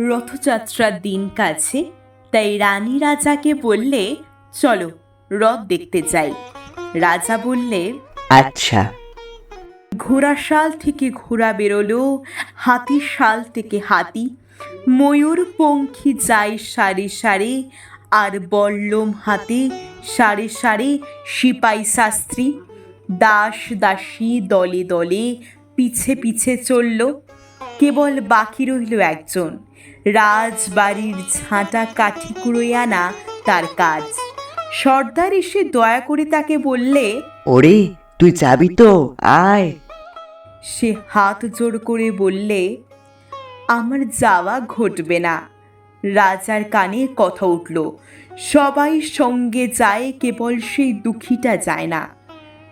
রথযাত্রার দিন কাছে তাই রানী রাজাকে বললে চলো রথ দেখতে যাই। রাজা বললে আচ্ছা। ঘোড়া শাল থেকে ঘোড়া বেরোলো হাতির শাল থেকে হাতি ময়ূর পঙ্খী যায় সারে সারে আর বল্লম হাতে সারে সারে সিপাই শাস্ত্রী দাস দাসী দলে দলে পিছে পিছে চলল। কেবল বাকি রইল একজন। রাজবাড়ির ঝাঁটা কাঠি কুড়োয় আনা তার কাজ। সর্দার এসে দয়া করে তাকে বললে ওরে তুই যাবি তো আয়। সে হাত জোড় করে বললে আমার যাওয়া ঘটবে না। রাজার কানে কথা উঠল সবাই সঙ্গে যায় কেবল সেই দুঃখীটা যায় না।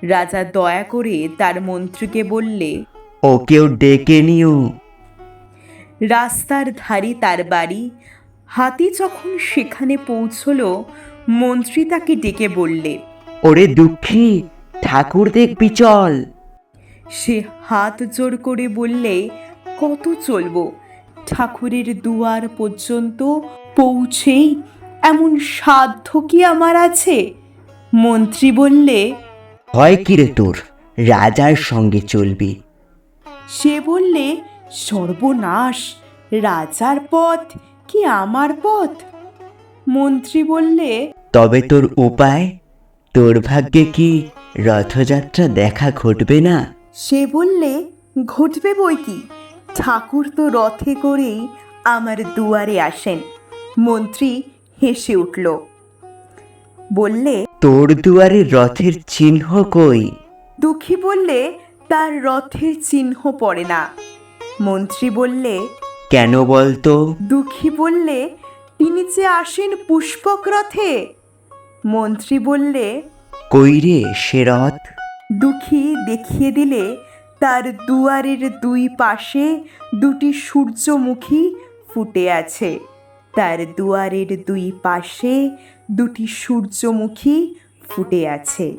রাজা দয়া করে তার মন্ত্রীকে বললে ওকেও ডেকে নিও। রাস্তার ধারে তার বাড়ি। হাতি যখন সেখানে পৌঁছলো মন্ত্রী তাকে ডেকে বললে ওরে দুঃখী ঠাকুর দেখবি চল। সে হাত জোর করে বললে কত চলবো? ঠাকুরের দুয়ার পর্যন্ত পৌঁছেই এমন সাধ্য কি আমার আছে? মন্ত্রী বললে হয় কিরে তোর? রাজার সঙ্গে চলবি। সে বললে সর্বনাশ! রাজার পথ কি আমার পথ? মন্ত্রী বললে তবে তোর উপায়? তোর ভাগ্যে কি রথযাত্রা দেখা ঘটবে না? সে বললে ঘটবে বই কি? ঠাকুর তো রথে করেই আমার দুয়ারে আসেন। মন্ত্রী হেসে উঠল। বললে তোর দুয়ারে রথের চিহ্ন কই? দুঃখী বললে তার রথের চিহ্ন পড়ে না। মন্ত্রী বললে কেন বলতো? দুঃখী বললে তিনি যে আসেন পুষ্পক রথে। মন্ত্রী বললে কই রে সে রথ? দুঃখী দেখিয়ে দিলে তার দুয়ারের দুই পাশে দুটি সূর্যমুখী ফুটে আছে। তার দুয়ারের দুই পাশে দুটি সূর্যমুখী ফুটে আছে।